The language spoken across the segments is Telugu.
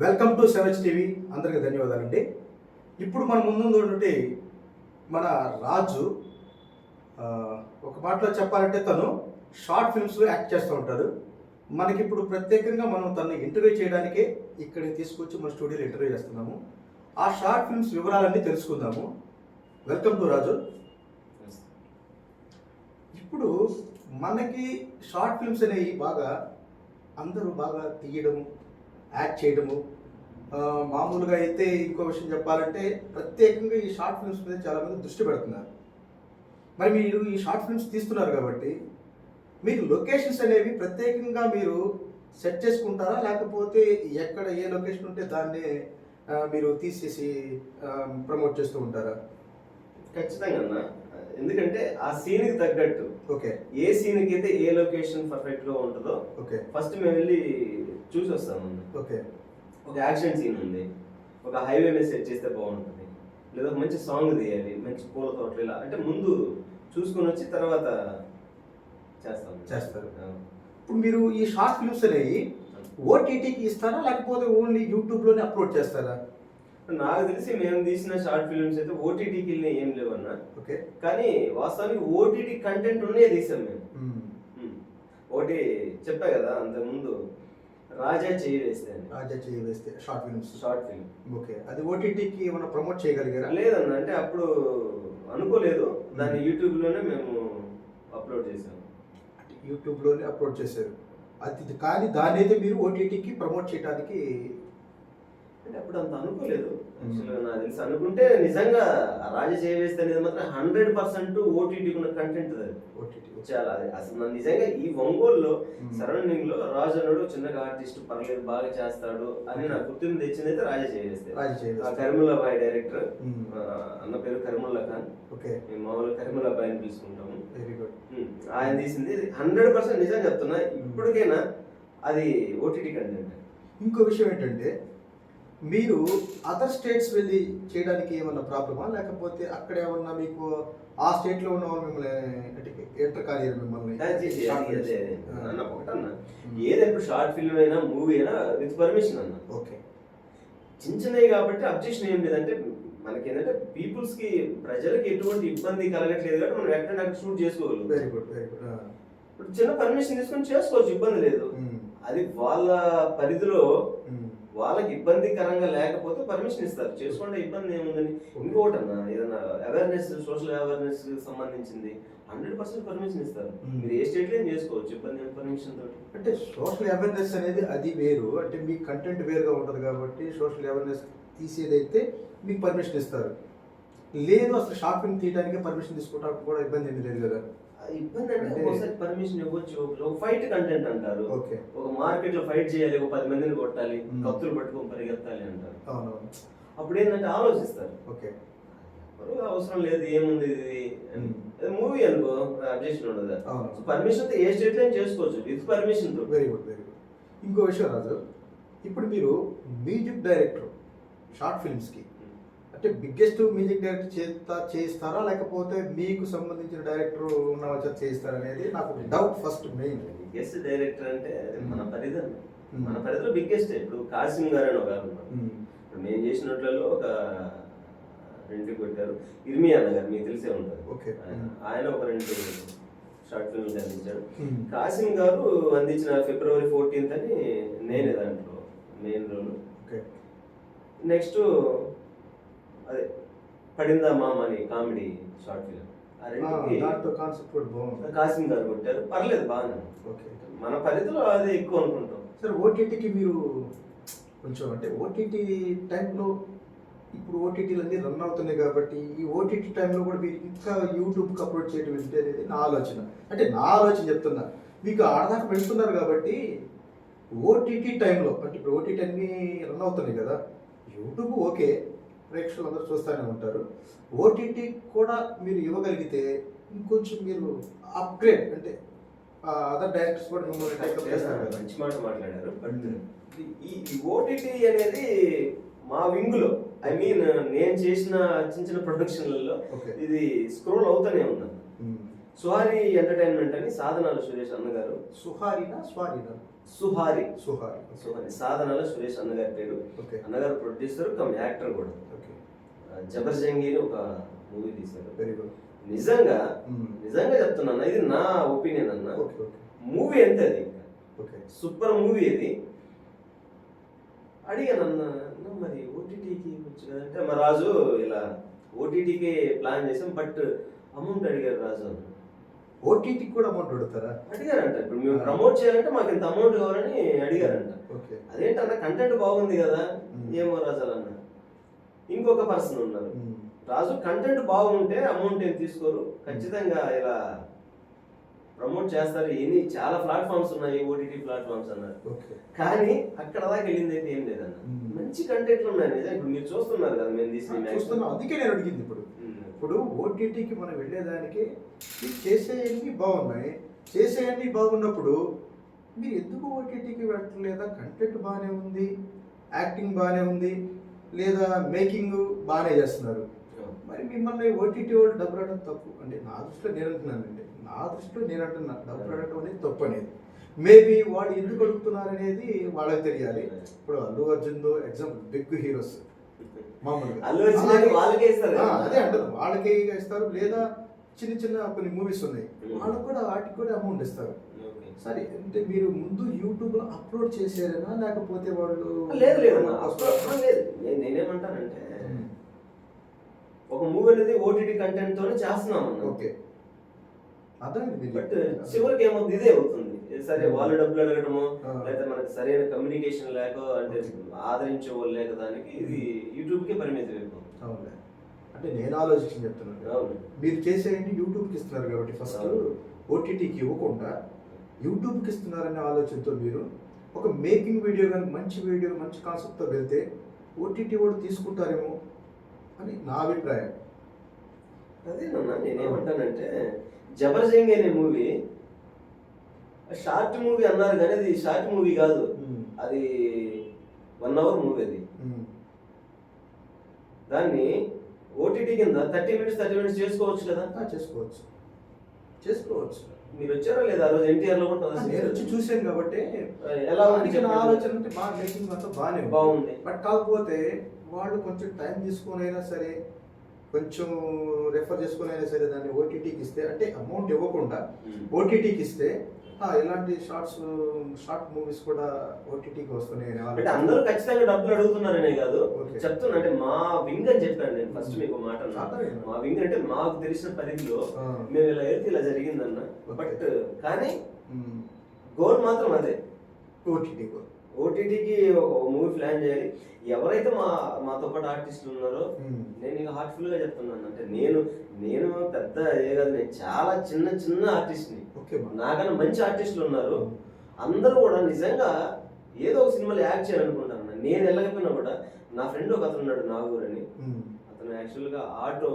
Welcome to sevens TV. అందరికీ ధన్యవాదాలండి. ఇప్పుడు మన ముందు మన రాజు ఒక మాటలో చెప్పాలంటే తను షార్ట్ ఫిల్మ్స్లో యాక్ట్ చేస్తూ ఉంటాడు. మనకి ఇప్పుడు ప్రత్యేకంగా మనం తను ఇంటర్వ్యూ చేయడానికే ఇక్కడికి తీసుకొచ్చి మన స్టూడియోలో ఇంటర్వ్యూ చేస్తున్నాము. ఆ షార్ట్ ఫిల్మ్స్ వివరాలన్నీ తెలుసుకుందాము. Welcome to Raju. ఇప్పుడు మనకి షార్ట్ ఫిల్మ్స్ అనేవి బాగా అందరూ బాగా తీయడం యాక్ట్ చేయడము. మామూలుగా అయితే ఇంకో విషయం చెప్పాలంటే ప్రత్యేకంగా ఈ షార్ట్ ఫిల్మ్స్ మీద చాలామంది దృష్టి పెడుతున్నారు. మరి మీరు ఈ షార్ట్ ఫిల్మ్స్ తీస్తున్నారు కాబట్టి మీకు లొకేషన్స్ అనేవి ప్రత్యేకంగా మీరు సెట్ చేసుకుంటారా? లేకపోతే ఎక్కడ ఏ లొకేషన్ ఉంటే దాన్ని మీరు తీసేసి ప్రమోట్ చేస్తూ ఉంటారా? ఖచ్చితంగా అన్న. ఎందుకంటే ఆ సీన్కి తగ్గట్టు ఓకే. ఏ సీన్కి అయితే ఏ లొకేషన్ పర్ఫెక్ట్గా ఉంటుందో ఓకే. ఫస్ట్ మేము వెళ్ళి చూసి వస్తాము ఓకే. ఒక యాక్షన్ సీన్ ఉంది. ఒక హైవే మీద సెట్ చేస్తే బాగుంటుంది. లేదా ఒక మంచి సాంగ్ తీయాలి మంచి పూల తోటలు ఇలా. అంటే ముందు చూసుకొని వచ్చి తర్వాత చేస్తాం. చేస్తారు. ఇప్పుడు మీరు ఈ షార్ట్ ఫిల్మ్స్ అనేవి ఓటీటీకి ఇస్తారా లేకపోతే ఓన్లీ యూట్యూబ్లోనే అప్లోడ్ చేస్తారా? నాకు తెలిసి మేము తీసిన షార్ట్ ఫిల్మ్స్ అయితే ఓటీటీకి వెళ్ళిన ఏం లేవన్నా. ఓకే. కానీ వాస్తవానికి ఓటీటీ కంటెంట్ ఉన్నాయే తీసాం మేము. ఒకటి చెప్పా కదా అంతకుముందు రాజా చేయి వేస్తే రాజా చేయి వేస్తే short films short film okay. అది ఓటీటీకి ఏమైనా ప్రమోట్ చేయగలిగారా? లేదన్న అంటే అప్పుడు అనుకోలేదు. దాన్ని యూట్యూబ్లోనే మేము అప్లోడ్ చేసాము యూట్యూబ్లోనే అప్లోడ్ చేశారు. అది కానీ దాన్ని అయితే మీరు ఓటీటీకి ప్రమోట్ చేయడానికి అప్పుడు అంత అనుకోలేదు. యాక్చువల్గా నాకు తెలిసి అనుకుంటే నిజంగా రాజా చేయి వేస్తే అనేది మాత్రం హండ్రెడ్ పర్సెంట్ ఓటీటీ ఉన్న కంటెంట్ అది. ఓటీటీ చాలా అది. అసలు నా నిజంగా ఈ ఒంగోలులో. సరౌండింగ్లో రాజు అన్నాడు చిన్నగా ఆర్టిస్ట్ పర్లేదు బాగా చేస్తాడు అని నాకు గుర్తింపు తెచ్చింది అయితే రాజా చేయి వేస్తే. రాజా చేయి ఆ వేస్తే కరిముల్లా బాయ్ డైరెక్టర్ అన్న పేరు కరిముల్లా ఖాన్. ఓకే. మేము మామూలు కరిముల్లా బాయ్ అని పిలుచుకుంటాము వెరీ గుడ్ ఆయన తీసింది హండ్రెడ్ పర్సెంట్ నిజం చెప్తున్నా. ఇప్పటికైనా అది ఓటీటీ కంటెంట్ ఇంకో విషయం ఏంటంటే మీరు అదర్ స్టేట్స్ వెళ్ళి చేయడానికి ఏమన్నా ప్రాబ్లమా? లేకపోతే అక్కడ ఏమన్నా మీకు ఆ స్టేట్లో ఉన్న మిమ్మల్ని ఎంటర్ కాలేరు మిమ్మల్ని. అన్న ఒకటన్నా. ఏదెప్పుడు షార్ట్ ఫిల్మ్ అయినా మూవీ అయినా విత్ పర్మిషన్ అన్న. ఓకే. చిన్న చిన్నవి కాబట్టి అబ్జెక్షన్ ఏం లేదంటే మనకి ఏంటంటే పీపుల్స్కి ప్రజలకు ఎటువంటి ఇబ్బంది కలగట్లేదు కాబట్టి మనం ఎక్కడ షూట్ చేసుకోగలుగుతాం వెరీ గుడ్ వెరీ గుడ్ ఇప్పుడు చిన్న పర్మిషన్ తీసుకొని చేసుకోవచ్చు ఇబ్బంది లేదు. అది వాళ్ళ పరిధిలో వాళ్ళకి ఇబ్బందికరంగా లేకపోతే పర్మిషన్ ఇస్తారు. చేసుకోండి ఇబ్బంది ఏముందని. ఇంకోటి అన్న ఏదైనా అవేర్నెస్ సోషల్ అవేర్నెస్ సంబంధించింది హండ్రెడ్ పర్సెంట్ పర్మిషన్ ఇస్తారు. Hmm. మీరు ఏ స్టేట్లో చేసుకోవచ్చు ఇబ్బంది పర్మిషన్ తోటి. అంటే సోషల్ అవేర్నెస్ అనేది అది వేరు. అంటే మీ కంటెంట్ వేరుగా ఉంటుంది కాబట్టి సోషల్ అవేర్నెస్ తీసేదైతే మీకు పర్మిషన్ ఇస్తారు. లేదు అసలు షార్ట్ ఫిల్మ్ తీయడానికి పర్మిషన్ తీసుకోవడానికి కూడా ఇబ్బంది ఏమీ లేదు కదా. ఇబ్బంది అంటే ఒకసారి పర్మిషన్ ఇవ్వచ్చు. ఒక ఫైట్ కంటెంట్ అంటారు. ఒక మార్కెట్లో ఫైట్ చేయాలి ఒక పది మందిని కొట్టాలి. కత్తులు పట్టుకొని పరిగెత్తాలి అంటారు. అప్పుడు ఏంటంటే ఆలోచిస్తారు. ఓకే. "మరి అవసరం లేదు ఏముంది ఇది. మూవీ అనుకో అబ్జెక్షన్ ఉండదు పర్మిషన్ ఏ స్టేట్లో అయినా చేసుకోవచ్చు. విత్ పర్మిషన్తో. వెరీ గుడ్ వెరీ గుడ్ ఇంకో విషయం రాజు. ఇప్పుడు మీరు మ్యూజిక్ డైరెక్టర్ షార్ట్ ఫిల్మ్స్కి అంటే బిగ్గెస్ట్ మ్యూజిక్ డైరెక్టర్ చేస్తా చేయిస్తారా లేకపోతే మీకు సంబంధించిన డైరెక్టర్ ఉన్న వాళ్ళ చేత చేయిస్తారా అనేది నాకు doubt first main biggest director అంటే మన పరిధి. అన్న. Hmm. మన పరిధిలో బిగ్గెస్ట్ ఇప్పుడు కాసిం గారు అని ఒక ఆయన ఉన్నారు. ఇప్పుడు మేము చేసినట్లలో ఒక రెండు పెట్టారు ఇర్మి అన్న గారు మీకు తెలిసే Okay. ఆయన- ఒక రెండు షార్ట్ ఫిల్మ్స్ అందించాడు. Hmm. కాసిం గారు అందించిన ఫిబ్రవరి ఫోర్టీన్త్ అని నేనే దాంట్లో మెయిన్ రోల్ ఓకే నెక్స్ట్ అదే పడిందా మామ అని కామెడీ షార్ట్ ఫిల్మ్. ఆ కాన్సెప్ట్ కూడా బాగుంది. కాసిం గారు కొట్టారు. పర్లేదు బాగానే. ఓకే. మన పరిధిలో అదే ఎక్కువ అనుకుంటాం. సరే ఓటీటీకి మీరు కొంచెం అంటే ఓటీటీ టైంలో ఇప్పుడు ఓటీటీలు అన్నీ రన్ అవుతున్నాయి కాబట్టి ఈ ఓటీటీ టైంలో కూడా మీరు ఇంకా యూట్యూబ్కి అప్లోడ్ చేయడం ఏంటి అనేది నా ఆలోచన. అంటే నా ఆలోచన చెప్తున్నా. మీకు ఆడదాకా వెళ్తున్నారు కాబట్టి ఓటీటీ టైంలో అంటే ఇప్పుడు ఓటీటీ అన్నీ రన్ అవుతున్నాయి కదా యూట్యూబ్ ఓకే. ప్రేక్షకులు అందరూ చూస్తూనే ఉంటారు. ఓటీటీ కూడా మీరు ఇవ్వగలిగితే ఇంకొంచెం మీరు అప్గ్రేడ్ అంటే అదర్ డైరెక్టర్స్ కూడా మిమ్మల్ని టేకప్ చేస్తారు. కదా. మంచి మాట మాట్లాడారు. బట్ ఈ ఓటీటీ అనేది మా వింగ్లో ఐ మీన్ నేను చేసిన చిన్న చిన్న ప్రొడక్షన్లలో ఇది స్క్రోల్ అవుతూనే ఉన్నాను సుహారి ఎంటర్టైన్మెంట్ అని సాధనాలు సురేష్ అన్నగారు. సుహారినా స్వారినా? సుహారి. సుహారి. సుహారి. సాధనలో సురేష్ అన్నగారి పేరు. అన్నగారు ప్రొడ్యూసర్ కమ్ యాక్టర్ కూడా. ఓకే. ఆ, జబర్ జంగీని ఒక మూవీ తీశారు. Very good. నిజంగా నిజంగా చెప్తున్నాను ఇది నా ఒపీనియన్ అన్న. Okay okay. మూవీ ఎంత అది? ఓకే. సూపర్ మూవీ ఇది. అడిగాను అన్న మరి ఓటీటీకి వచ్చు కదంటే మా రాజు ఇలా ఓటీటీకి ప్లాన్ చేసాం బట్ అమౌంట్ అడిగారు రాజు అన్న. ఓటీటీకి కూడా అమౌంట్ పెడతారా? అడిగారంట. ఇప్పుడు మేము ప్రమోట్ చేయాలంటే మాకు ఇంత అమౌంట్ కావాలని అడిగారంట. ఓకే. అదేంటన్న కంటెంట్ బాగుంది కదా. ఏమో రాజు అలా అన్న? ఇంకొక పర్సన్ ఉన్నారు. రాజు కంటెంట్ బాగుంటే అమౌంట్ ఏం తీసుకోరు? ఖచ్చితంగా ఇలా ప్రమోట్ చేస్తారు. ఎన్ని చాలా ప్లాట్ఫామ్స్ ఉన్నాయి ఓటీటీ ప్లాట్ఫామ్స్ అన్నారు ఓకే. కానీ అక్కడ దాకా వెళ్ళింది అయితే ఏం లేదన్న. మంచి కంటెంట్లు ఉన్నాయి. నిజం ఇప్పుడు మీరు చూస్తున్నారు కదా మేము. చూస్తున్నా. అందుకే నేను అడిగింది ఇప్పుడు. ఇప్పుడు ఓటీటీకి మనం వెళ్ళేదానికి మీరు బాగున్నాయి. చేసేయన్ని బాగున్నప్పుడు మీరు ఎందుకు ఓటీటీకి వెళ్ళట్లేదా కంటెంట్ బాగానే ఉంది యాక్టింగ్ బాగానే ఉంది లేదా మేకింగ్ బాగానే చేస్తున్నారు? మరి మిమ్మల్ని ఓటీటీ వాళ్ళు డబ్బులు అడగడం తప్పు. అంటే నా దృష్టిలో నేను అంటున్నానండి. నా దృష్టిలో నేను అంటున్నాను. డబ్బులు అడగడం అనేది తప్పు అనేది. మేబీ వాళ్ళు ఎందుకు అడుగుతున్నారు అనేది వాళ్ళకి తెలియాలి. ఇప్పుడు Allu Arjun example big heroes. మామూలుగా వాళ్ళకే ఇస్తారు. అదే అంటారు వాళ్ళకే ఇస్తారు లేదా చిన్న చిన్న కొన్ని మూవీస్ ఉన్నాయి. వాళ్ళకు కూడా వాటికి కూడా అమౌంట్ ఇస్తారు. సరే అంటే మీరు ముందు యూట్యూబ్లో అప్లోడ్ చేశారేనా లేకపోతే వాళ్ళు లేదు లేదు లేదు నేను నేనేమంటానంటే. ఒక మూవీ అనేది ఓటీటీ కంటెంట్ తోనే చేస్తున్నాం ఓకే మీరు బట్. చివరికి ఏమవుతుంది ఇదే అవుతుంది సరే వాళ్ళు డబ్బులు అడగడము. లేకపోతే మనకి సరైన కమ్యూనికేషన్ లేక అంటే ఆదరించే వాళ్ళు లేక దానికి ఇది యూట్యూబ్కి పరిమితం అవునులే. అంటే నేను ఆలోచించి చెప్తున్నాను. అవును. మీరు చేసేయండి యూట్యూబ్కి ఇస్తున్నారు కాబట్టి ఫస్ట్ అవును. ఓటీటీకి ఇవ్వకుండా యూట్యూబ్కి ఇస్తున్నారనే ఆలోచనతో మీరు ఒక మేకింగ్ వీడియో కానీ మంచి వీడియో మంచి కాన్సెప్ట్తో వెళ్తే ఓటీటీ కూడా తీసుకుంటారేమో అని నా అభిప్రాయం. అదేనన్నా నేనేమంటానంటే జబర్జంగ్ అనే మూవీ షార్ట్ మూవీ అన్నారు కానీ అది షార్ట్ మూవీ కాదు అది వన్ అవర్ మూవీ అది. దాన్ని ఓటీటీ కింద థర్టీ మినిట్స్ థర్టీ మినిట్స్ చేసుకోవచ్చు కదా చేసుకోవచ్చు చేసుకోవచ్చు మీరు వచ్చారా లేదా ఆ రోజు ఎన్టీఆర్లో కూడా నేను వచ్చి చూశాను కాబట్టి ఎలా ఉంది నా. ఆలోచన అంటే బాగా మేకింగ్ అంతా బాగానే. బాగుంది బట్ కాకపోతే వాళ్ళు కొంచెం టైం తీసుకొని అయినా సరే కొంచెం రెఫర్ చేసుకొని అయినా సరే దాన్ని ఓటీటీకి ఇస్తే అంటే అమౌంట్ ఇవ్వకుండా. ఓటీటీకి ఇస్తే ఇలాంటి షార్ట్స్ షార్ట్ మూవీస్ కూడా ఓటీటీకి వస్తున్నాయి అంటే. అందరూ ఖచ్చితంగా డబ్బులు అడుగుతున్నారనే కాదు. చెప్తున్నా అంటే మా వింగ్ అని చెప్పాను నేను ఫస్ట్ మీకు మాట. మా వింగ్ అంటే మాకు తెలిసిన పరిధిలో మేము ఇలా వెళ్తే ఇలా జరిగిందన్న. బట్ కానీ. గోల్ మాత్రం అదే ఓటీటీ కూడా. ఓటీటీకి ఒక మూవీ ప్లాన్ చేయాలి. ఎవరైతే మా మాతో పాటు ఆర్టిస్టులు ఉన్నారో. నేను ఇక హార్ట్ఫుల్గా చెప్తున్నాను. అంటే నేను నేను పెద్ద ఏ కాదు నేను చాలా చిన్న చిన్న ఆర్టిస్ట్ని. నాకన్నా మంచి ఆర్టిస్టులు ఉన్నారు. అందరూ కూడా నిజంగా ఏదో ఒక సినిమాలో యాక్ట్ చేయాలనుకుంటాను నేను వెళ్ళకపోయినా కూడా నా ఫ్రెండ్ ఒక అతను ఉన్నాడు నాగూర్ అని. అతను యాక్చువల్గా ఆటో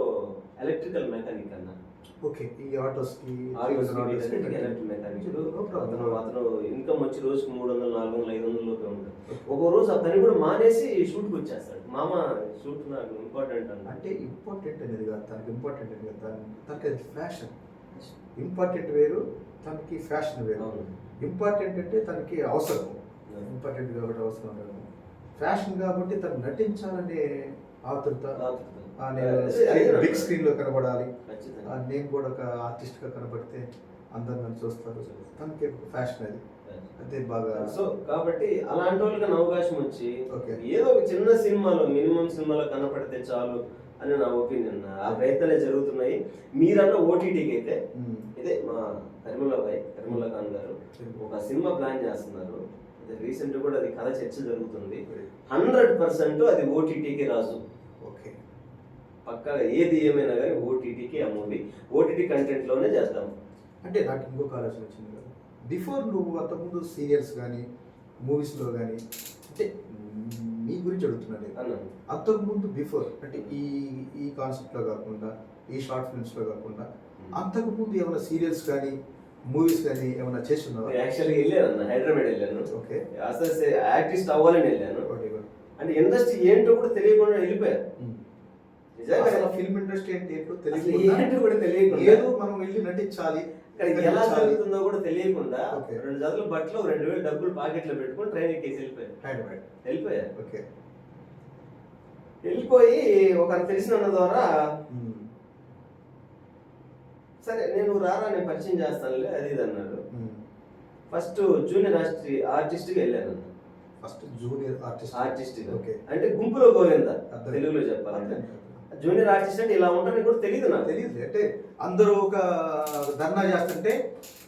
ఎలక్ట్రికల్ మెకానిక్ అన్న. ఓకే ఈ ఆటోస్కి. అతను అతను ఇన్కమ్ వచ్చి రోజుకి మూడు వందలు నాలుగు వందలు ఐదు వందల లోపే ఉంటుంది ఒక రోజు ఆ పని కూడా మానేసి షూట్కి వచ్చేస్తాడు. మామ షూట్ నాకు ఇంపార్టెంట్ అంటే. ఇంపార్టెంట్ అనేది కాదు తనకి ఇంపార్టెంట్ అనేది కాదు. తన- తనకి అది ఫ్యాషన్ ఇంపార్టెంట్ వేరు తనకి ఫ్యాషన్ వేరు. ఇంపార్టెంట్ అంటే తనకి అవసరం. ఇంపార్టెంట్ కాబట్టి అవసరం ఫ్యాషన్ కాబట్టి తను నటించాలనే ఆతృత నేను బిగ్ అన్న. స్క్రీన్లో కనబడాలి నేను కూడా ఒక ఆర్టిస్ట్గా కనబడితే అందరు నన్ను చూస్తారు. తనకి ఫ్యాషన్ అది. అదే బాగా సో కాబట్టి అలాంటి వాళ్ళకి అవకాశం వచ్చి. ఏదో ఒక చిన్న సినిమాలో మినిమం సినిమాలో కనపడితే చాలు అని నా ఒపీనియన్. ఆ ప్రయత్నాలే జరుగుతున్నాయి. మీరన్న ఓటీటీకి అయితే. ఇదే మా కరిముల్లా భాయ్ కరిముల్లా ఖాన్ గారు ఒక సినిమా ప్లాన్ చేస్తున్నారు. రీసెంట్ కూడా అది కథ చర్చ జరుగుతుంది. హండ్రెడ్ పర్సెంట్ అది ఓటీటీకి రాజు. పక్కాగా ఏది ఏమైనా కానీ ఓటీటీకి ఆ మూవీ ఓటీటీ కంటెంట్లోనే చేద్దాం. అంటే నాకు ఇంకొక ఆలోచన వచ్చింది కదా బిఫోర్ నువ్వు అంతకుముందు సీరియల్స్ కానీ మూవీస్లో కానీ అంటే మ్, గురించి అడుగుతున్నాను నేను. అంతకుముందు బిఫోర్ అంటే ఈ ఈ కాన్సెప్ట్లో కాకుండా ఈ షార్ట్ ఫిల్మ్స్లో కాకుండా అంతకుముందు ఏమైనా సీరియల్స్ కానీ మూవీస్ కానీ ఏమైనా చేసి ఉన్నావా యాక్చువల్గా వెళ్ళాను హైదరాబాద్ వెళ్ళాను. ఓకే. అసలు యాక్టిస్ట్ అవ్వాలని వెళ్ళాను. అంటే ఇండస్ట్రీ ఏంటో కూడా తెలియకుండా వెళ్ళిపోయాను. నిజంగా ఫిల్మ్ ఇండస్ట్రీ అంటే అసలు తెలియకుండా ఏంటో కూడా తెలియకుండా ఏదో మనం వెళ్ళి నటించాలి ఎలా. జరుగుతుందో కూడా తెలియకుండా. రెండు జతలు బట్టలు రెండు వేలు డబ్బులు పాకెట్లో పెట్టుకొని ట్రైన్ ఎక్కేసి వెళ్ళిపోయారు. హైదరాబాద్ వెళ్ళిపోయారు. ఓకే. వెళ్ళిపోయి ఒక తెలిసిన ద్వారా. సరే నేను రారా నేను పరిచయం చేస్తానులే అది ఇది అన్నాడు. ఫస్ట్ జూనియర్ ఆర్టిస్ట్ ఆర్టిస్ట్గా వెళ్ళాను. First junior artist artist okay. అంటే గుంపులో గోవింద. తెలుగులో చెప్పాలంటే. జూనియర్ ఆర్టిస్ట్ అంటే ఇలా ఉంటారని కూడా తెలియదు నాకు. తెలియదు అంటే అందరూ ఒక ధర్నా చేస్తుంటే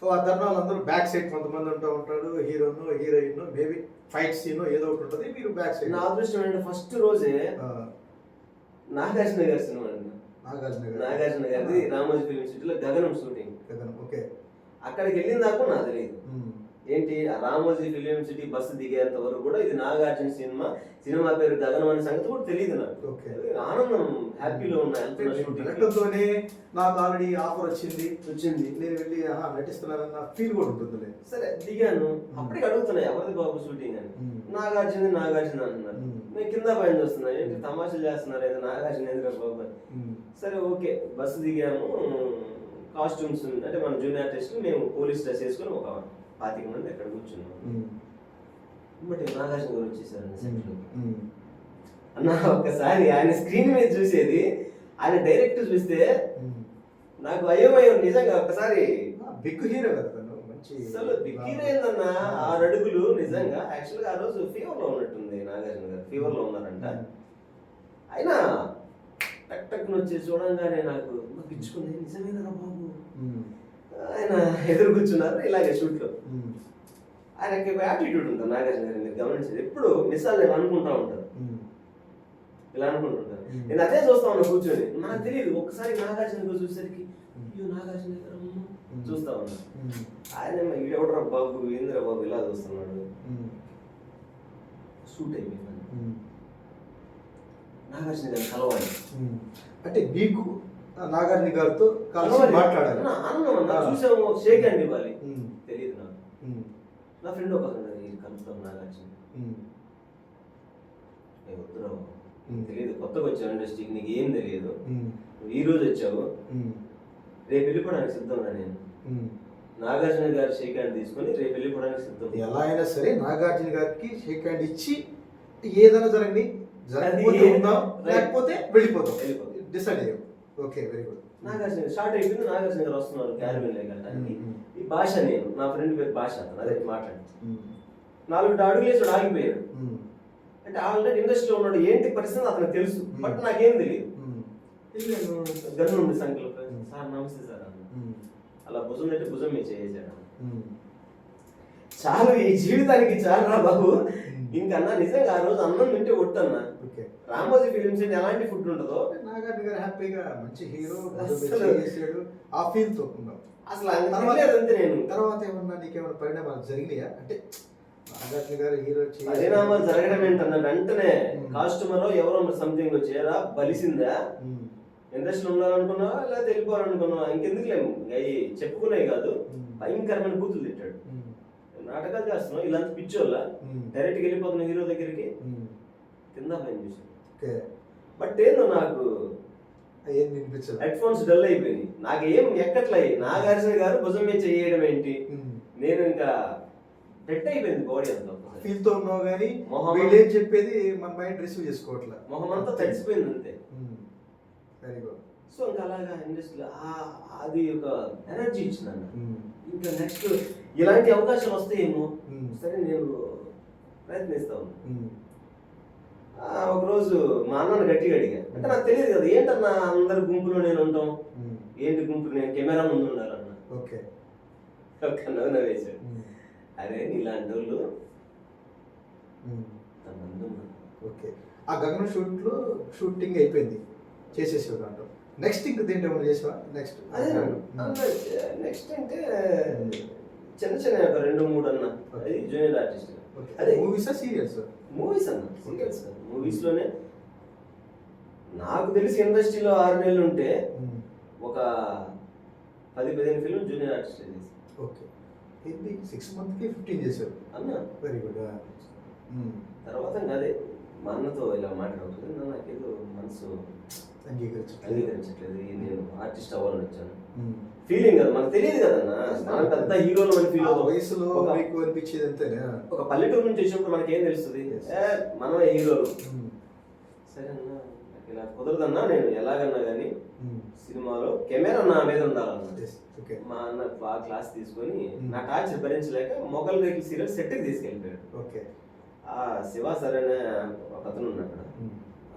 ఆ ధర్నాలు అందరూ బ్యాక్ సైడ్ కొంతమంది ఉంటూ ఉంటాడు హీరోను హీరోయిన్ మేబీ ఫైట్ సీన్ ఏదో ఒకటి ఉంటుంది మీరు బ్యాక్ సైడ్ నా అదృష్టం ఏంటంటే ఫస్ట్ రోజే నాగార్జున గారి సినిమా అండి. నాగార్జున గారు. నాగార్జున గారిది రామోజీ ఫిల్మ్ సిటీలో గగనం షూటింగ్. కదా ఓకే. అక్కడికి వెళ్ళిన దాకా నాకు తెలియదు. ఏంటి? రామోజీ ఫిలిం సిటీ బస్సు దిగేంత వరకు కూడా ఇది నాగార్జున సినిమా సినిమా పేరు గగనం అనే సంగతి కూడా తెలియదు నాకు. ఆనందం హ్యాపీలో ఉన్న అంటే వెళ్తున్న నేను షూటింగ్. వెళ్ళడంతోనే నాకు ఆల్రెడీ ఆఫర్ వచ్చింది. వచ్చింది. నేను వెళ్ళి నటిస్తున్నానన్న ఫీల్ కూడా ఉంటుంది సరే దిగాను. అప్పటికి అడుగుతున్నా ఎవరిది బాబు షూటింగ్ అని. నాగార్జున నాగార్జున అంటున్నారు. మ్మ్. నేను కింద పైన చూస్తున్నా. ఏంటి తమాషాలు చేస్తున్నారు? ఏదో నాగార్జున ఎందుకు బాబు అని. సరే ఓకే. బస్సు దిగాము. కాస్ట్యూమ్స్ అంటే మన జూనియర్ ఆర్టిస్ట్ మేము పోలీస్ డ్రెస్ వేసుకొని ఒక పాతిక మంది అక్కడ కూర్చున్నాం. బట్ నాగార్జున గారు వచ్చేసారు సెట్లో అన్న ఒక్కసారి ఆయన స్క్రీన్ మీద చూసేది ఆయన డైరెక్ట్ చూస్తే నాకు అయోమయం నిజంగా ఒక్కసారి బిగ్ హీరో కదా తను మంచి అసలు దిక్కిరేందన్న ఆరు అడుగులు నిజంగా యాక్చువల్గా ఆ రోజు ఫీవర్లో ఉన్నట్టుంది నాగార్జున గారు ఫీవర్లో ఉన్నారంట. అయినా టక్ టక్ వచ్చి చూడంగానే నాకు గిచ్చుకుంది నిజమేనా బాబు? ఆయన ఎదురు కూర్చున్నారు ఇలాగే షూట్లో ఆయనకి ఒక యాటిట్యూడ్ ఉంటుంది నాగార్జున గారు మీరు గమనించేది. ఎప్పుడు మిస్సాలు నేను అనుకుంటా ఉంటాను ఇలా అనుకుంటుంటాను. నేను అదే చూస్తా ఉన్నా కూర్చొని. నాకు తెలియదు ఒకసారి నాగార్జున గారు చూసేసరికి అయ్యో నాగార్జున గారు చూస్తా ఉన్నా. ఆయన ఈడెవడరా బాబు ఏంద్రా బాబు ఇలా చూస్తున్నాడు. షూట్ అయిపోయింది. నాగార్జున గారు కలవాలి. అంటే మీకు నాగార్జున గారితో కలిసి. మాట్లాడాలి. చూసాము షేక్ హ్యాండ్ ఇవ్వాలి తెలియదు నాకు. నా ఫ్రెండ్ ఒక కలుపుతాం నాగార్జున. ఉమ్, ఏ వద్దురా బాబు. ఉమ్, తెలియదు కొత్తగా వచ్చావు ఇండస్ట్రీకి నీకు ఏం తెలియదు. ఈ రోజు వచ్చావు. రేపు వెళ్ళిపోవడానికి సిద్ధంగా నేను. నాగార్జున గారు షేక్ హ్యాండ్ తీసుకొని రేపు వెళ్ళిపోవడానికి సిద్ధం. ఎలా అయినా సరే నాగార్జున గారికి షేక్ హ్యాండ్ ఇచ్చి ఏదైనా జరగని జరగకపోతే. లేకపోతే వెళ్ళిపోతాం వెళ్ళిపోతాం. డిసైడ్ అయ్యాం. Okay very good Nagarjuna start అయిపోయింది నాగార్జున గారు వస్తున్నారు క్యారవెన్ వెళ్ళడానికి ఈ భాష నేను నా ఫ్రెండ్ పేరు భాష అతను అదే మాట్లాడి నాలుగు అడుగులు వేసి వాడు ఆగిపోయాడు. అంటే ఆల్రెడీ ఇండస్ట్రీలో ఉన్నాడు ఏంటి పరిస్థితి అతనికి తెలుసు. బట్ నాకేం తెలియదు. వెళ్ళాను గన్ను ఉంది. సంఖ్యలో. సార్ నమస్తే సార్ అన్న. అలా భుజం పెట్టి భుజం మీద చేసాడు చాలు ఈ జీవితానికి చాలు రా బాబు. ఇంకన్నా నిజంగా ఆ రోజు అన్నం తింటే ఒట్టన్నా ఓకే. రామోజీ ఫిలిమ్స్ ఎలాంటి ఫుడ్ ఉంటుందో? నాగార్జున గారు హ్యాపీగా మంచి హీరో చేసాడు ఆ ఫీల్తో అసలు తర్వాత- నేను. తర్వాత ఏమన్నా నీకేమైనా పరిణామాలు జరిగినాయా? అంటే నాగార్జున గారు హీరో పరిణామాలు జరగడం ఏంటన్న వెంటనే. కాస్ట్యూమర్ ఎవరో సంథింగ్ వచ్చారా? బలిసిందా? ఇండస్ట్రీలో ఉండాలనుకున్నావా లేదా వెళ్ళిపోవాలనుకున్నావా? ఇంకెందుకులేము అవి చెప్పుకునేవి కాదు. భయంకరమైన ఉమ్, నాటకాలు చేస్తున్నావు ఇలాంటి పిచ్చోళ్ళ ఉమ్, డైరెక్ట్ వెళ్ళిపోతున్న హీరో దగ్గరికి. కింద పైన చూసాను. ఓకే. బట్ ఏందో నాకు ఏం వినిపించదు హెడ్ ఫోన్స్ డల్ అయిపోయింది నాకు ఏం ఎక్కట్లయి నాగార్జున గారు భుజం మీద చేయడం ఏంటి. నేను ఇంకా డెడ్ అయిపోయింది బాడీ అంతా. ఫీల్తో ఉన్నావు కానీ మొహం- వీళ్ళు ఏం చెప్పేది మన మైండ్ రిసీవ్ చేసుకోవట్లే. మొహం అంతా తడిసిపోయింది అంతే. వెరీ గుడ్ సో ఇంకా అలాగా ఇండస్ట్రీలో అది ఒక ఎనర్జీ ఇచ్చింది అన్న. ఇంకా నెక్స్ట్ ఇలాంటి అవకాశాలు వస్తాయేమో సరే నేను ప్రయత్నిస్తా ఉన్నా. ఆ, ఒకరోజు మా అన్నను గట్టిగా అడిగా. అంటే నాకు తెలియదు కదా ఏంటన్నా అందరి గుంపులో నేను ఉంటాం? ఏంటి గుంపు? నేను కెమెరా ముందు ఉండాలన్న. ఓకే. ఒక నవ్వు నవ్వేశాడు. అరే ఇలాంటి వాళ్ళు ఉన్నారు. ఓకే. ఆ గగన షూట్లో షూటింగ్ అయిపోయింది. చేసేసావు దాంట్లో. నెక్స్ట్ ఇంక ఏమైనా చేసావా? నెక్స్ట్. అదే నెక్స్ట్ అంటే చిన్న చిన్న ఒక రెండు మూడు అన్న. అది జూనియర్ ఆర్టిస్ట్ అదే. మూవీసా సీరియల్స్ మూవీస్ అన్న సీరియల్స్ మూవీస్లోనే నాకు తెలిసి ఇండస్ట్రీలో ఆరు నెలలు ఉంటే ఒక పది పదిహేను ఫిల్మ్ జూనియర్ ఆర్టిస్ట్ చేసి ఓకే. ఇది సిక్స్ మంత్కి ఫిఫ్టీన్ చేసావు అన్న. వెరీ గుడ్ తర్వాత అదే మా అన్నతో ఇలా మాట్లాడుతుంది నాకేదో మనసు అంగీకరించట్లేదు. అంగీకరించట్లేదు. నేను ఆర్టిస్ట్ అవ్వాలని వచ్చాను. ఫీలింగ్ కదా మనకు తెలియదు కదన్నా మనం పెద్ద హీరోలు మన ఫీల్ వయసులో మీకు అనిపించేది అంతేనా? ఒక పల్లెటూరు నుంచి వచ్చినప్పుడు మనకి ఏం తెలుస్తుంది మనమే హీరోలు. ఉమ్. సరే అన్నా నాకు ఇలా కుదరదన్నా నేను ఎలాగన్నా కానీ. సినిమాలో కెమెరా నా మీద ఉండాలన్నా. మా అన్న బాగా క్లాస్ తీసుకొని Hmm. నా టార్చర్ భరించలేక మొగల్ రేకుల సీరియల్ సెట్కి తీసుకెళ్ళిపోయాడు. ఓకే ఆ శివ సరే అనే ఒక అతను ఉన్నాడు అక్కడ.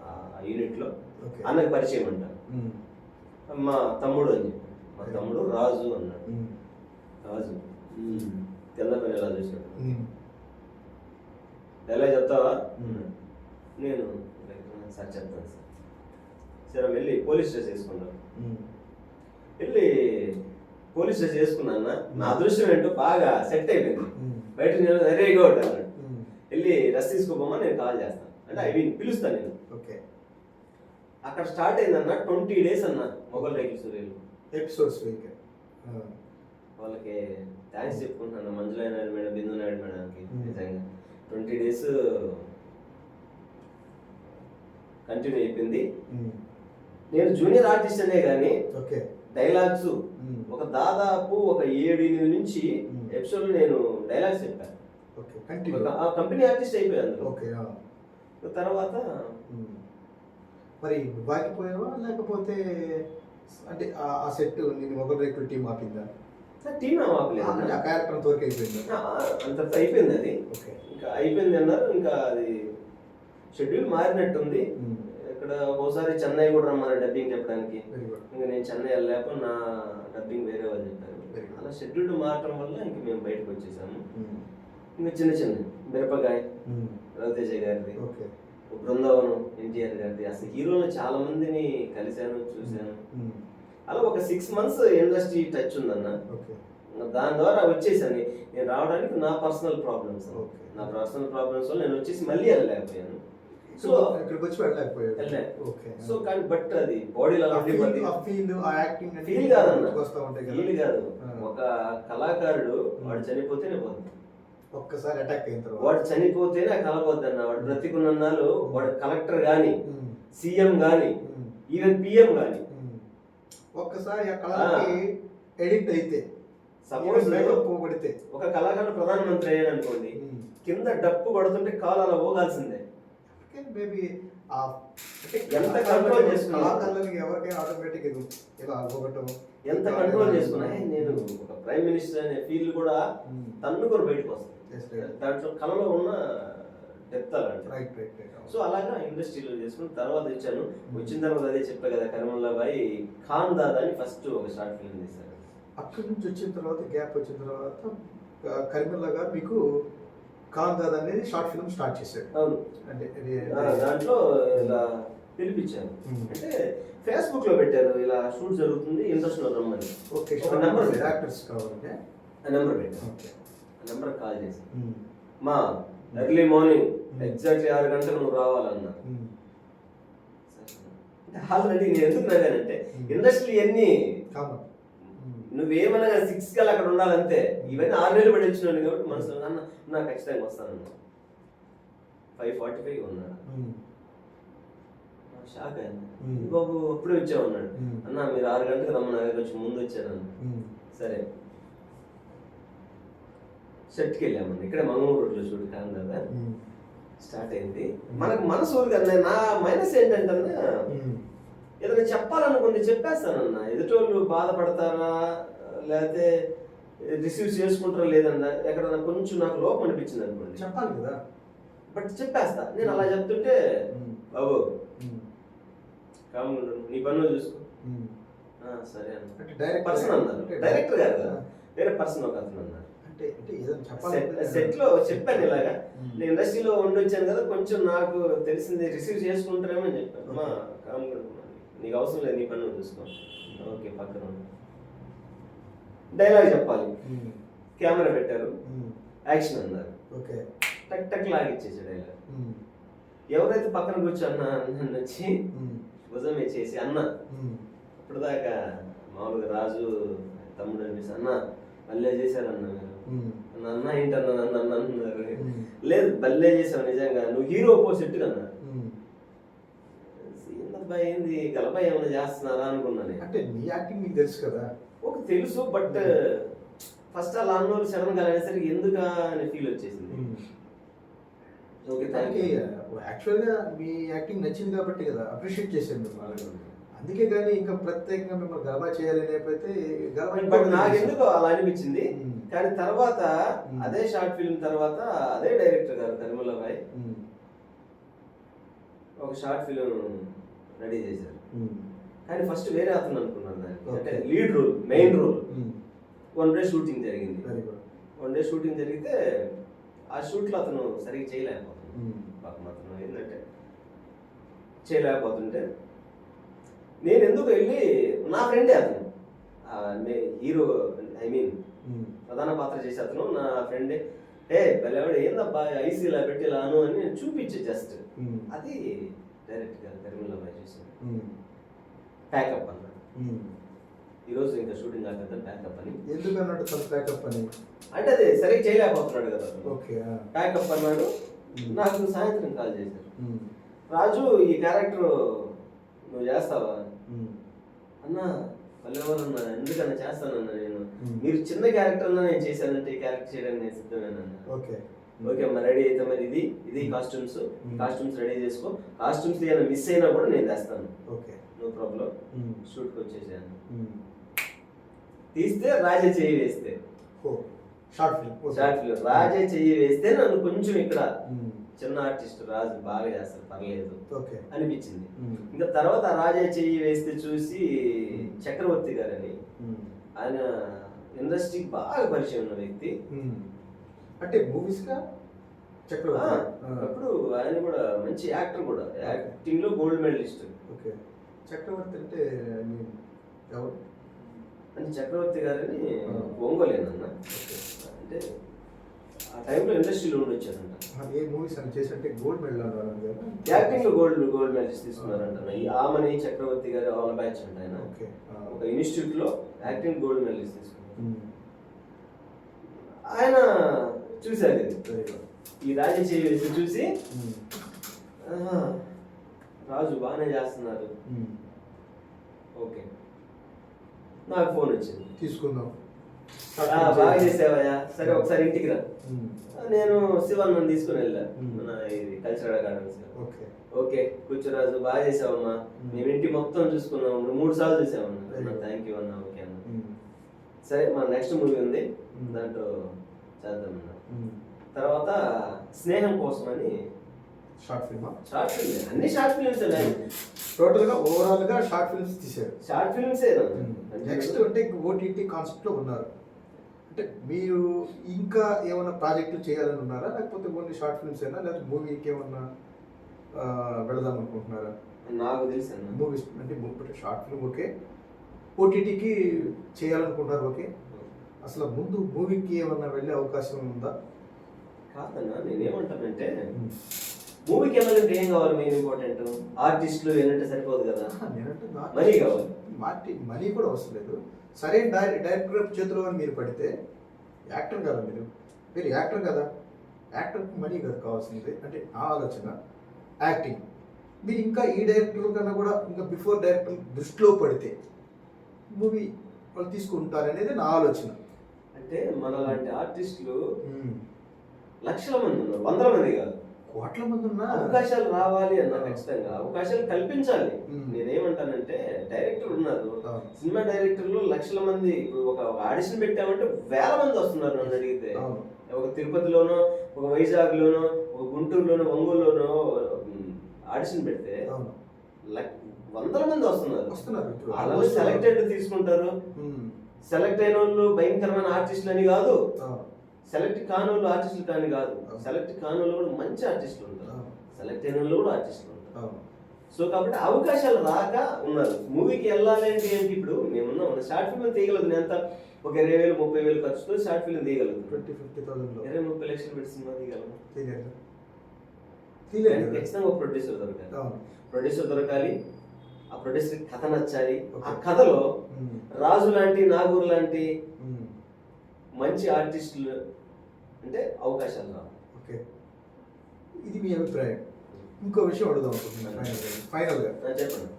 ఆ యూనిట్లో ఓకే అన్నకి పరిచయం అంట. ఉమ్. మా తమ్ముడు అని చెప్పి. మా తమ్ముడు రాజు అన్నాడు. రాజు. తెల్ల పని ఎలా ఉమ్. ఎలా చెప్తావా. నేను సార్ చెప్తాను సార్. సరే వెళ్ళి పోలీస్ స్టేషన్ వేసుకున్నాను. వెళ్ళి పోలీస్ స్టేషన్ వేసుకున్నాను నా అదృష్టం ఏంటో బాగా సెట్ అయిపోయింది. బయట నేను వెరీ గుడ్ అన్నాడు. వెళ్ళి రస్ తీసుకోమని నేను కాల్ చేస్తాను. అంటే అవి పిలుస్తాను నేను. ఓకే. అక్కడ స్టార్ట్ అయిందన్న ట్వంటీ డేస్ అన్న మొగల్ రైతులు సూర్యులు ఎపిసోడ్స్ వీక్ వాళ్ళకి థ్యాంక్స్ చెప్పుకుంటున్నాను మంజులా నాయుడు మేడం బిందు నాయుడు మేడంకి. నిజంగా ట్వంటీ డేస్ కంటిన్యూ అయిపోయింది నేను జూనియర్ ఆర్టిస్ట్ అనే కానీ ఓకే డైలాగ్స్. ఒక దాదాపు ఒక ఏడు ఎనిమిది నుంచి. ఎపిసోడ్ నేను డైలాగ్స్ చెప్పాను కంపెనీ ఆర్టిస్ట్ అయిపోయాను. ఓకే. తర్వాత. మరి వాగిపోయావా లేకపోతే అంటే ఆ- సెట్ నేను మొబైల్ రేకుల టీం ఆపిందా? టీమ్ అంటే ఆపలేదు. ఆ క్యారెక్టర్ అంతవరకు అయిపోయిందా? అంత అయిపోయింది అది. ఓకే. ఇంకా అయిపోయింది అన్నారు ఇంకా అది షెడ్యూల్ మారినట్టుంది. ఇక్కడ ఒకసారి చెన్నై కూడా రమ్మన్నారు డబ్బింగ్ చెప్పడానికి. ఇంకా నేను చెన్నై వెళ్ళలేక నా డబ్బింగ్ వేరే వాళ్ళు చెప్పారు. అలా షెడ్యూల్ మారటం వల్ల ఇంక మేము బయటకు వచ్చేసాము. ఇంకా చిన్న చిన్న మిరపకాయ. రవితేజ గారిది. ఓకే. బృందావనం ఎన్టీఆర్ గారిది. అసలు హీరోలు చాలా మందిని కలిశాను చూశాను. అలా ఒక సిక్స్ మంత్స్ ఇండస్ట్రీ టచ్ ఉందన్న. దాని ద్వారా వచ్చేసాను. నేను రావడానికి నా పర్సనల్ ప్రాబ్లమ్స్. నా పర్సనల్ ప్రాబ్లమ్స్ వల్ల నేను వచ్చేసి మళ్ళీ వెళ్ళలేకపోయాను. సో ఇక్కడికి వచ్చి వెళ్ళలేకపోయావు వెళ్ళలే. ఓకే. సో కానీ బట్ అది బాడీలో ఆ ఫీల్ యాక్టింగ్ ఫీల్ కాదన్న. కదా. ఒక కళాకారుడు వాడు చనిపోతేనే పోతుంది. ఒక్కసారి అటాక్ అయిన తర్వాత. వాడు చనిపోతేనే అన్న వాడు బ్రతికున్నాళ్ళు వాడు కలెక్టర్ గాని ఉమ్. సీఎం గాని ఉమ్. ఈవెన్ పిఎం గాని. ఉమ్. ఒక్కసారి ఆ కళకి ఎడిక్ట్ అయితే సపోజ్ పోబడితే ఒక కళాకారుడు ప్రధానమంత్రి అయ్యాడు అనుకోండి ఉమ్. కింద డప్పు కొడుతుంటే కాలు అలా పోగాల్సిందే. మేబీ ఎంత control చేసుకున్నా? ఎవరికైనా ఆటోమేటిక్ ఇలా ఒకటం ఎంత కంట్రోల్ చేసుకున్నా "ఏ, నేను ఒక ప్రైమ్ మినిస్టర్ అనే ఫీల్ కూడా తన్నుకొని బయటకు వస్తుంది దాంట్లో కళలో ఉన్న డెప్త్ అలాంటి రైట్ రైట్ రైట్ సో అలాగా ఇండస్ట్రీలో చేసుకుని తర్వాత వచ్చాను. వచ్చిన తర్వాత అదే చెప్పా కదా కరిమల్లా బాయ్ ఖాన్ దాదా అని ఫస్ట్ ఒక షార్ట్ ఫిల్మ్ తీశారు. అక్కడి నుంచి వచ్చిన తర్వాత గ్యాప్ వచ్చిన తర్వాత ఆ, కరిమల్లా గారు మీకు ఖాన్ దాదా అనేది షార్ట్ ఫిల్మ్ స్టార్ట్ చేశారు. అవును. అంటే దాంట్లో ఇలా పిలిపించాను Hmm. అంటే ఫేస్బుక్లో పెట్టారు ఇలా షూట్ జరుగుతుంది ఇంట్రెస్ట్ రమ్మని. ఓకే నెంబర్ యాక్టర్స్ కావాలంటే. ఆ నెంబర్ పెట్టాను నెంబర్ కాల్ చేసి. మా ఎర్లీ మార్నింగ్. ఎగ్జాక్ట్లీ ఆరు గంటలకు నువ్వు రావాలన్నా. ఆల్రెడీ నేను ఎందుకు Hmm. ఇండస్ట్రీ అన్ని ఉమ్. నువ్వేమన్నా సిక్స్ కల్ అక్కడ ఉండాలంతే ఇవన్నీ ఆరు నెలలు పడి వచ్చినాడు కాబట్టి మనసులో అన్న నా ఖచ్చితంగా వస్తానన్నా ఫైవ్ ఫార్టీ ఫైవ్ ఉన్నాడు. షాక్. "ఇది బాబు అప్పుడే Hmm. అన్న మీరు ఆరు గంటలకు రమ్మని దగ్గర వచ్చి ముందు వచ్చాను ఉమ్. సరే సెట్కి వెళ్ళామన్న ఇక్కడే మంగళూరు రోడ్లో షూట్ కాదు. స్టార్ట్ అయింది. మనకు మనసు ఊరు కదా నా మైనస్ ఏంటంటే. ఏదైనా చెప్పాలనుకుంది చెప్పేస్తానన్న. ఎదుటోళ్ళు బాధపడతారా? లేకపోతే రిసీవ్ చేసుకుంటారా లేదన్నా? ఎక్కడన్నా కొంచెం నాకు లోపం అనిపించింది అనుకోండి. చెప్పాలి కదా. బట్ చెప్పేస్తా. నేను అలా చెప్తుంటే. బాబు ఉండు. నీ పని నువ్వు చూసుకో. ఉమ్. "ఆ, సరే అన్న. డైరెక్ట్ పర్సన్ అన్నారు. డైరెక్టర్ గారు. వేరే పర్సన్ ఒక అతను అన్నారు. అంటే అంటే ఏదైనా చెప్పాలి సెట్లో చెప్పాను ఇలాగా. నేను ఇండస్ట్రీలో ఉండొచ్చాను కదా కొంచెం నాకు తెలిసింది రిసీవ్ చేసుకుంటారేమో అని చెప్పాను. నీకు అవసరం లేదు నీ పని చూసుకో ఓకే పక్కన. డైలాగ్ చెప్పాలి. కెమెరా పెట్టారు. యాక్షన్ అన్నారు ఓకే టక్ టక్ లాగిచ్చేసి డైలాగ్. ఎవరైతే పక్కన కూర్చొన్న నన్ను వచ్చి ఉమ్. భుజం వేసేసి అన్న ఉమ్. ఇప్పుడు దాకా మామూలుగా రాజు తమ్ముడు అనిపిస్తే అన్న భలే చేశారన్న అన్న ఏంటన్న నన్ను అన్న అంటున్నారు ఉమ్. లేదు భలే చేసావు నిజంగా. నువ్వు హీరో ఉమ్. ఏందబ్బా ఏంది గలపా ఏమైనా చేస్తున్నారా అనుకున్నాను నేను. అంటే నీ యాక్టింగ్ నీకు తెలుసు కదా. ఒక తెలుసు బట్ ఫస్ట్ అలా అన్నోరు సడన్గా అనేసరికి ఎందుకా అని ఫీల్ వచ్చేసింది. ఓకే దానికి యాక్చువల్గా మీ యాక్టింగ్ నచ్చింది కాబట్టి కదా అప్రిషియేట్ మిమ్మల్ని అందుకే కానీ ఇంకా ప్రత్యేకంగా మిమ్మల్ని గర్భా చేయాలి లేకపోతే గర్భా నాకు ఎందుకు అలా అనిపించింది. కానీ తర్వాత. అదే షార్ట్ ఫిల్మ్ తర్వాత అదే డైరెక్టర్ గారు కరిముల్లా భాయ్. ఒక షార్ట్ ఫిల్మ్ రెడీ చేశారు. కానీ ఫస్ట్ వేరే అతను అనుకున్నాను దానికి అంటే. Lead role main role. One day shooting జరిగింది వన్ డే షూటింగ్ జరిగితే ఆ షూట్లో అతను సరిగ్గా చేయలేకపోతున్నాడు మ్మ్. పాపం అతను ఏంటంటే చేయలేకపోతుంటే నేను ఎందుకు వెళ్ళి నా ఫ్రెండే అతను హీరో ఐ మీన్. ప్రధాన పాత్ర చేసే అతను నా ఫ్రెండే ఏ బలవాడు ఏందబ్బా ఐసీ ఇలా పెట్టి ఇలా అను అని నేను చూపించే జస్ట్. అది డైరెక్ట్గా కరీముల్లా బాయ్ చేసింది. ప్యాకప్ అన్నాడు. ఈరోజు ఇంకా షూటింగ్ కాకపోతే ప్యాకప్ అని ఎందుకు అన్నట్టు తన ప్యాకప్ అని అంటే అదే సరిగ్గా చేయలేకపోతున్నాడు కదా ఓకే. ప్యాకప్ అన్నాడు. నాకు సాయంత్రం కాల్ చేశారు. రాజు ఈ క్యారెక్టర్ నువ్వు చేస్తావా. అన్నా పల్లెవారన్నా ఎందుకన్నా చేస్తానన్నా నేను. మీరు చిన్న క్యారెక్టర్ అన్నా నేను చేశానంటే ఈ క్యారెక్టర్ చేయడానికి నేను సిద్ధమేనన్నా ఓకే. ఓకే అమ్మ రెడీ అయితే మరి ఇది ఇది కాస్ట్యూమ్స్. కాస్ట్యూమ్స్ రెడీ చేసుకో. కాస్ట్యూమ్స్ ఏమైనా మిస్ అయినా కూడా నేను తెస్తాను. ఓకే. No problem. షూట్కి వచ్చేసాను. తీస్తే రాజే చెయ్యి వేస్తే. ఓ షార్ట్ ఫిల్మ్. Short film. రాజే చెయ్యి వేస్తే నన్ను కొంచెం ఇక్కడ. చిన్న ఆర్టిస్ట్ రాజు బాగా చేస్తారు పర్లేదు ఓకే అనిపించింది. ఇంకా తర్వాత రాజే చెయ్యి వేస్తే చూసి చక్రవర్తి గారని. ఆయన ఇండస్ట్రీకి బాగా పరిచయం ఉన్న వ్యక్తి. అంటే మూవీస్గా చక్రవర్తి. అప్పుడు ఆయన కూడా మంచి యాక్టర్ కూడా యాక్టింగ్లో గోల్డ్ మెడలిస్ట్ ఓకే చక్రవర్తి అంటే ఎవరు అంటే చక్రవర్తి గారని. ఒంగోలేనన్న. అంటే ఆ టైంలో ఇండస్ట్రీలో ఉండి వచ్చారంట ఏ మూవీస్ అని చేసంటే గోల్డ్ మెడల్ అన్నారు యాక్టింగ్లో గోల్డ్ గోల్డ్ మెడలిస్ట్ తీసుకున్నారంట ఈ ఆమని చక్రవర్తి గారి ఆల్ బ్యాచ్ అంట ఆయన. ఒక ఇన్స్టిట్యూట్లో యాక్టింగ్ గోల్డ్ మెడలిస్ట్ తీసుకున్నారు. ఆయన చూశారు. ఈ రాజు చేసి చూసి మ్మ్. "ఆహా, రాజు బాగానే చేస్తున్నారు. ఓకే నాకు ఫోన్ వచ్చింది తీసుకుందాం "ఆ, బాగా చేసావయ్యా. సరే ఒకసారి ఇంటికి రా. నేను శివన్ తీసుకుని వెళ్ళా. మ్మ్. మన ఇది కల్చరల్ అకాడమీస్ ఓకే. ఓకే కూర్చోరాజు బాగా చేసావమ్మా. మ్మ్. ఇంటి మొత్తం చూసుకున్నాం. నువ్వు మూడు సార్లు చూసామన్నా. థ్యాంక్ యూ అన్నా ఓకే అన్న. సరే మన నెక్స్ట్ మూవీ ఉంది. దాంట్లో చేద్దామన్నా. తర్వాత స్నేహం కోసం అని షార్ట్ ఫిల్మా షార్ట్ ఫిల్మ్ అన్ని షార్ట్ ఫిల్మ్స్ టోటల్గా ఓవరాల్గా షార్ట్ ఫిల్మ్స్ తీశారు. షార్ట్ ఫిల్మ్స్ నెక్స్ట్ అంటే ఓటీటీ కాన్సెప్ట్లో ఉన్నారు. అంటే మీరు ఇంకా ఏమైనా ప్రాజెక్టులు చేయాలని ఉన్నారా? లేకపోతే ఓన్లీ షార్ట్ ఫిల్మ్స్ అయినా లేకపోతే మూవీకి ఏమన్నా వెళదాం అనుకుంటున్నారా? నాకు తెలుసు మూవీస్ అంటే షార్ట్ ఫిల్మ్ ఓకే. ఓటీటీకి చేయాలనుకుంటున్నారు ఓకే. అసలు ముందు మూవీకి ఏమన్నా వెళ్ళే అవకాశం ఉందా? కాదన్నా నేనేమంటానంటే మూవీకి వెళ్ళాలంటే ఏం కావాలి మెయిన్ ఇంపార్టెంట్ ఆర్టిస్టులు ఏంటంటే సరిపోదు కదా. మనీ కావాలి. మాటి మనీ కూడా అవసరం లేదు. సరే డైరెక్ట్ డైరెక్టర్ చేతిలో మీరు పడితే యాక్టర్ కదా మీరు? మీరు యాక్టర్ కదా? యాక్టర్కి మనీ కదా కావాల్సింది. అంటే నా ఆలోచన యాక్టింగ్. మీరు ఇంకా ఈ డైరెక్టర్ కన్నా కూడా ఇంకా బిఫోర్ డైరెక్టర్ దృష్టిలో పడితే మూవీ వాళ్ళు తీసుకుంటారనేది నా ఆలోచన. అంటే మన లాంటి ఆర్టిస్టులు. లక్షల మంది ఉన్నారు. వందల మంది కాదు. కోట్ల మంది ఉన్నా అవకాశాలు రావాలి అన్న ఖచ్చితంగా అవకాశాలు కల్పించాలి. నేనేమంటానంటే డైరెక్టర్ ఉన్నారు. సినిమా డైరెక్టర్లు లక్షల మంది ఇప్పుడు ఒక ఆడిషన్ పెట్టామంటే వేల మంది వస్తున్నారు నన్ను అడిగితే. ఒక తిరుపతిలోనో ఒక వైజాగ్లోనో ఒక గుంటూరులోనో ఒంగోలులోనో ఆడిషన్ పెడితే వందల మంది వస్తున్నారు వస్తున్నారు సెలెక్టెడ్ తీసుకుంటారు. సెలెక్ట్ అయిన వాళ్ళు భయంకరమైన ఆర్టిస్టులు అని కాదు. సెలెక్ట్ కాని వాళ్ళు ఆర్టిస్టులు కానీ కాదు. సెలెక్ట్ కాని వాళ్ళు కూడా మంచి ఆర్టిస్టులు ఉంటారు. సెలెక్ట్ అయిన వాళ్ళు కూడా ఆర్టిస్టులు ఉంటారు. సో కాబట్టి అవకాశాలు రాక ఉన్నారు మూవీకి వెళ్ళాలి అంటే ఏంటి ఇప్పుడు మేమున్నాం షార్ట్ ఫిల్మ్ తీయగలదు నేను ఎంత ఒక ఇరవై వేలు ముప్పై వేలు ఖర్చుతో షార్ట్ ఫిల్మ్ తీయగలదు ట్వంటీ ఫిఫ్టీ థౌసండ్లో ఇరవై ముప్పై లక్షలు పెట్టి సినిమా కదా? ఖచ్చితంగా ఒక ప్రొడ్యూసర్ దొరకాలి. ప్రొడ్యూసర్ దొరకాలి ఆ ప్రొడ్యూసర్ కథ నచ్చాలి ఆ. కథలో. రాజు లాంటి నాగూర్ లాంటి. మంచి ఆర్టిస్టులు అంటే అవకాశాలు రావు. ఓకే. ఇది మీ అభిప్రాయం. ఇంకో విషయం అడుగుదాం అనుకుంటున్నాను ఫైనల్గా చెప్పండి.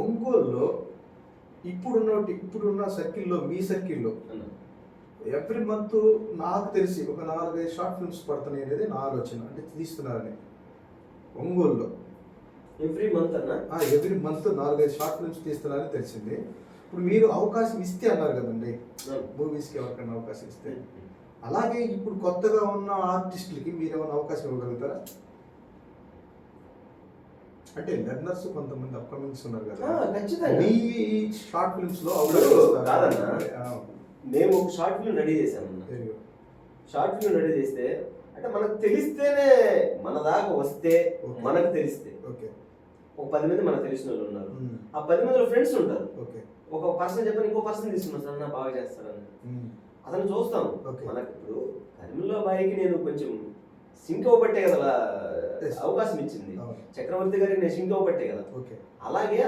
ఒంగోలులో ఇప్పుడున్న ఇప్పుడున్న సర్కిల్లో మీ సర్కిల్లో ఎవ్రీ మంత్ నాకు తెలిసి ఒక నాలుగైదు షార్ట్ ఫిల్మ్స్ పడుతున్నాయి అనేది నా ఆలోచన అంటే తీస్తున్నారని. ఒంగోలులో. ఎవ్రీ మంత్ అన్న? ఎవ్రీ మంత్ నాలుగైదు షార్ట్ ఫిల్మ్స్ తీస్తున్నారని తెలిసింది. ఇప్పుడు మీరు అవకాశం ఇస్తే అన్నారు కదండి. మూవీస్కి ఎవరికైనా అవకాశం ఇస్తే. అలాగే ఇప్పుడు కొత్తగా ఉన్న ఆర్టిస్టులకి మీరు ఏమైనా అవకాశం ఇవ్వగలుగుతారా? అంటే లెర్నర్స్ కొంతమంది అప్కమింగ్స్ ఉన్నారు కదా. ఆ, ఖచ్చితంగా. మీ షార్ట్ ఫిల్మ్స్లో కాదన్నా. మేము ఒక short film ready good. Short film ready చేస్తే అంటే మనకు తెలిస్తేనే మన దాకా వస్తే. మనకు తెలిస్తే. ఓకే ఒక పది మంది మనకు తెలిసిన వాళ్ళు ఉన్నారు. ఆ పది మందిలో ఫ్రెండ్స్ ఉంటారు. ఓకే. ఒక పర్సన్ చెప్పని ఇంకో పర్సన్ తీసుకున్నాను సార్ నా బాగా చేస్తారని. అతను చూస్తాం. మనకు ఇప్పుడు కరిమిల్లా బాయికి నేను కొంచెం సింక్ అవ్వబట్టే కదా. అవకాశం ఇచ్చింది. చక్రవర్తి గారికి నేను సింక్ అవ్వబట్టే కదా. ఓకే. అలాగే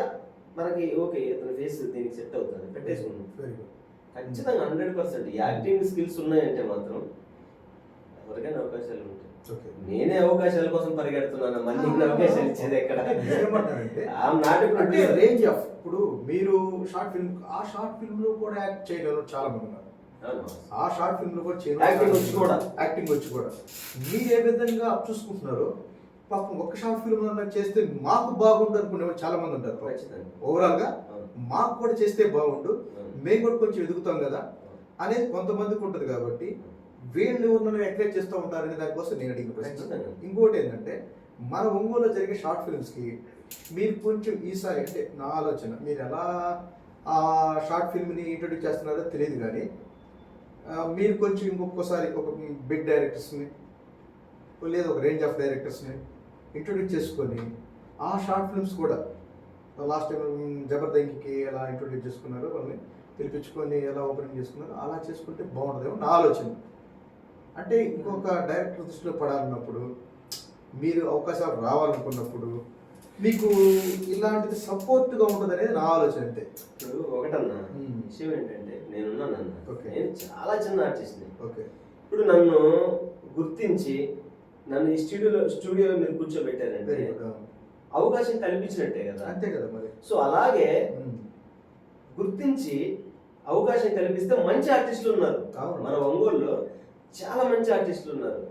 మనకి ఓకే ఇతని ఫేస్ దీనికి సెట్ అవుతుంది. పెట్టేసుకున్నాం వెరీ గుడ్ ఖచ్చితంగా హండ్రెడ్ పర్సెంట్ యాక్టింగ్ స్కిల్స్ ఉన్నాయంటే మాత్రం ఎవరికైనా అవకాశాలు ఉంటాయి. నేనే అవకాశాల కోసం పరిగెడుతున్నాను. మళ్ళీ ఇంకా అవకాశాలు ఇచ్చేది ఎక్కడ? అంటే. రేంజ్ ఆఫ్ ఇప్పుడు మీరు షార్ట్ ఫిల్మ్ ఆ షార్ట్ ఫిల్మ్లో కూడా యాక్ట్ చేయగలరు చాలా మంది ఉన్నారు. ఆ షార్ట్ ఫిల్మ్లో కూడా Acting వచ్చి కూడా. యాక్టింగ్ వచ్చి కూడా. మీరు ఏ విధంగా చూసుకుంటున్నారో పాపం ఒక షార్ట్ ఫిల్మ్ చేస్తే మాకు బాగుండు అనుకునే చాలా మంది ఉంటారు. ఓవరాల్గా. మాకు కూడా చేస్తే బాగుండు. మేము కూడా కొంచెం ఎదుగుతాం కదా అనేది కొంతమందికి ఉంటుంది కాబట్టి వీళ్ళు ఎవరినైనా ఎంకరేజ్ చేస్తూ ఉంటారనే దానికోసం నేను అడిగిన ప్రశ్న. ఇంకోటి ఏంటంటే మన ఒంగోలులో జరిగే షార్ట్ ఫిల్మ్స్కి మీరు కొంచెం ఈసారి అంటే నా ఆలోచన మీరు ఎలా ఆ షార్ట్ ఫిల్మ్ని ఇంట్రొడ్యూస్ చేస్తున్నారో తెలియదు కానీ మీరు కొంచెం ఇంకొకసారి ఒక బిగ్ డైరెక్టర్స్ని లేదా ఒక రేంజ్ ఆఫ్ డైరెక్టర్స్ని ఇంట్రొడ్యూస్ చేసుకొని ఆ షార్ట్ ఫిల్మ్స్ కూడా లాస్ట్ టైం జబర్దయ్యకి ఎలా ఇంట్రొడ్యూస్ చేసుకున్నారో వాళ్ళని పిలిపించుకొని ఎలా ఓపెనింగ్ చేసుకున్నారో అలా చేసుకుంటే బాగుంటుందేమో నా ఆలోచన అంటే ఇంకొక డైరెక్టర్ దృష్టిలో పడాలన్నప్పుడు మీరు అవకాశాలు రావాలనుకున్నప్పుడు మీకు ఇలాంటిది సపోర్ట్గా ఉంటుంది అనేది నా ఆలోచన అంతే ఇప్పుడు ఒకటన్నా. విషయం ఏంటంటే నేనున్నానన్న Okay. నేను చాలా చిన్న ఆర్టిస్ట్ని ఓకే ఇప్పుడు నన్ను గుర్తించి నన్ను ఈ స్టూడియోలో స్టూడియోలో మీరు కూర్చోబెట్టారంటే అవకాశం కల్పించినట్టే కదా అంతే కదా మరి సో అలాగే. గుర్తించి అవకాశం కల్పిస్తే మంచి ఆర్టిస్టులు ఉన్నారు. మన ఒంగోలులో చాలా మంచి ఆర్టిస్టులు ఉన్నారు.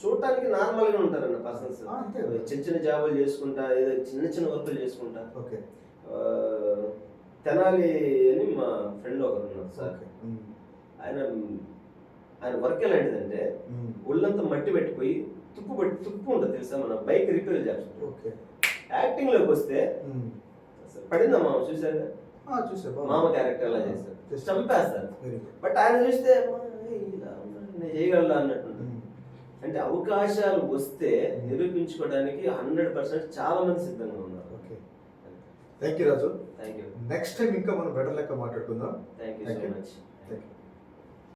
చూడటానికి నార్మల్గా ఉంటారన్న పర్సన్స్ ఆ, అంతే. చిన్న చిన్న జాబులు చేసుకుంటా ఏదో చిన్న చిన్న వర్కులు చేసుకుంటా. ఓకే. తెనాలి అని మా ఫ్రెండ్ ఒకరు ఉన్నారు సార్. ఆయన ఆయన వర్క్ ఎలాంటిదంటే. ఒళ్ళంతా మట్టి పెట్టిపోయి తుప్పు పెట్టి తుప్పు ఉంటుంది తెలుసా? మన బైక్ రిపేర్ చేస్తాం ఓకే. యాక్టింగ్లోకి వస్తే పడిందా మామ? చూసారు. మామ క్యారెక్టర్ చేస్తారు చేస్తారు. చంపేస్తారు బట్ ఆయన చూస్తే "అమ్మా, ఏయ్, ఇలా ఉన్నాడు, నేను అన్నట్టు. అంటే అవకాశాలు వస్తే నిరూపించుకోవడానికి హండ్రెడ్ పర్సెంట్ చాలా మంది సిద్ధంగా ఉన్నారు. Okay. Thank you Raju thank you next time ఇంకా మనం బెటర్ లెక్క మాట్లాడుకుందాం. Thank you so. Much thank you